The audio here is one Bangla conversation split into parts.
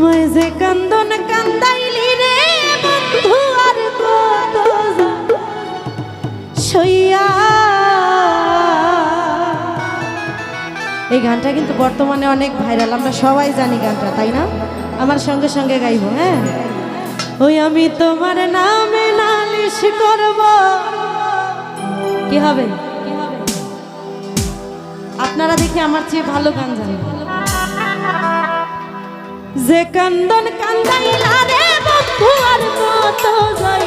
আমায় যে কান্দন কান্দাইলি রে বন্ধু, আর কত সইয়া। এই গানটা কিন্তু বর্তমানে অনেক ভাইরাল, আমরা সবাই জানি গানটা, তাই না? আমার সঙ্গে সঙ্গে গাইবো হ্যাঁ? ওই আমি তোমার নামে নালিশ করব। কি হবে? আপনারা দেখি আমার চেয়ে ভালো গান জানেন। যে কান্দন কান্দাইলা রে বন্ধু আর কত যাই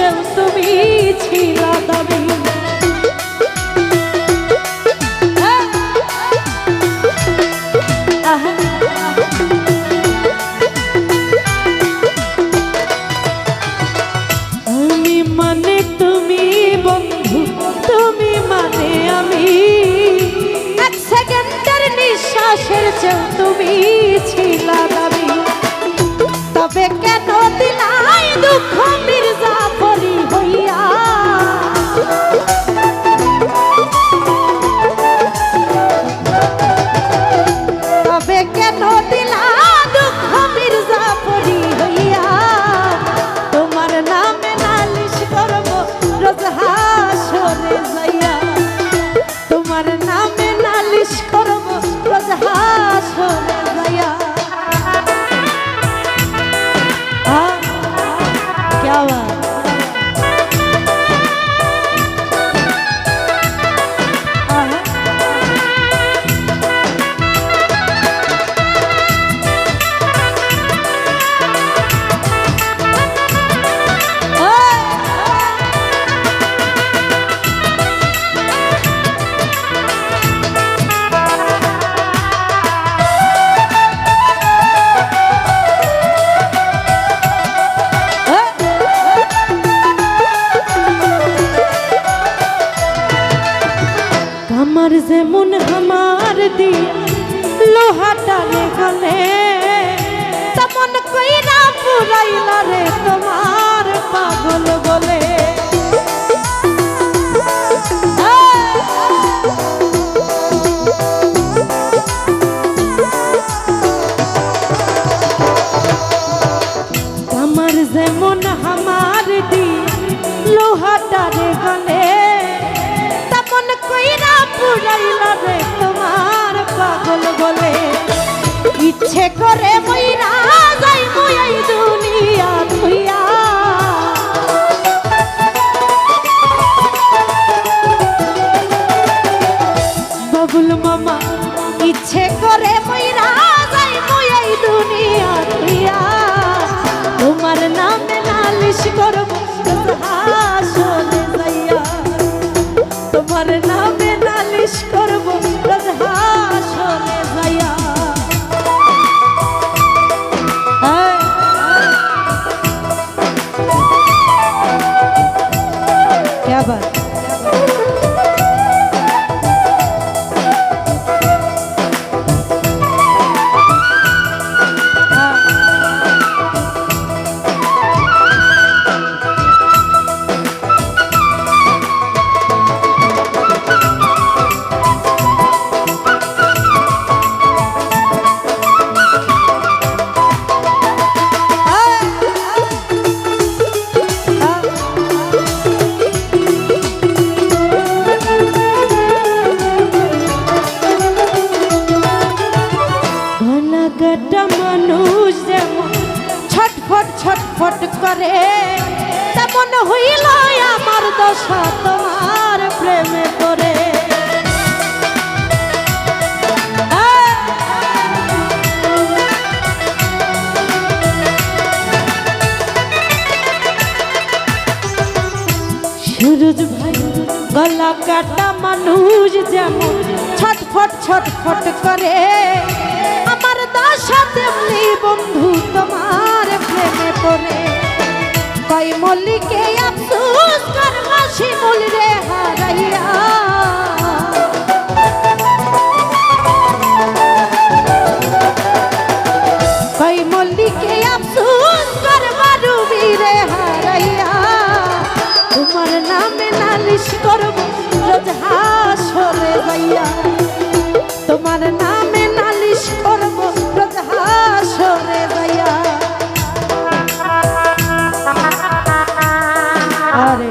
নিঃশ্বাসের তুমি ছিল আহা। মানে তুমি বন্ধু তুমি মানে আমি। এক সেকেন্ডের নিঃশ্বাসের তুমি ইচ্ছে করে মইরা যাই মই এই দুনিয়া থুইয়া বাবুল মামা, ইচ্ছে করে মইরা যাই মই এই দুনিয়া থুইয়া তোমার নামে নালিশ করব হাসলে যাইয়া। তোমার নামে নালিশ করব রোজ মানুষ যেমন ছটফট ছটফট করে, তেমন হইল আমার দশা তোমার প্রেমে করে সুরজ ভাই, গলা কাটা মানুষ যেমন ছটফট ছটফট করে দশা তেমনি বন্ধু, তোমার প্রেমে পড়ে। কই মল্লিকে আফসোস, কর মাসি মল রে হারাইয়া। কই মল্লিকে কর মারুবি রে হারাইয়া। তোমার নামে নালিশ করব, রোজ হাসরে তোমার নামে নালিশ করব রোজ দয়া আরে।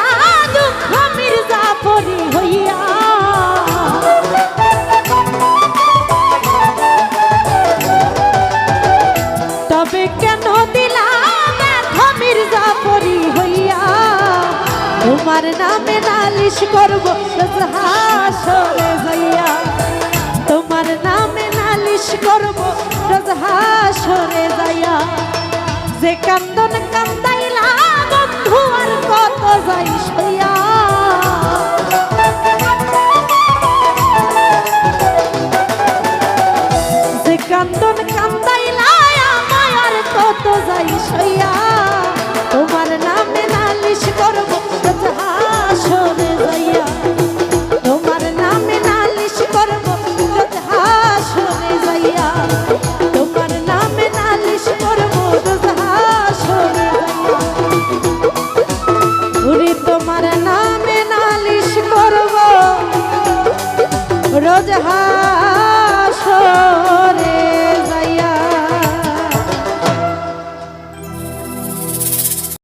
নালিশ করব হাসরে যাইয়া তোমার নামে নালিশ করব হাসরে যাইয়া যে কান্দন কান্দাইলা বন্ধু আর কত যাই সইয়া। যে কান্দন কান্দাইলা আমায় আর কত যাই সইয়া। जहां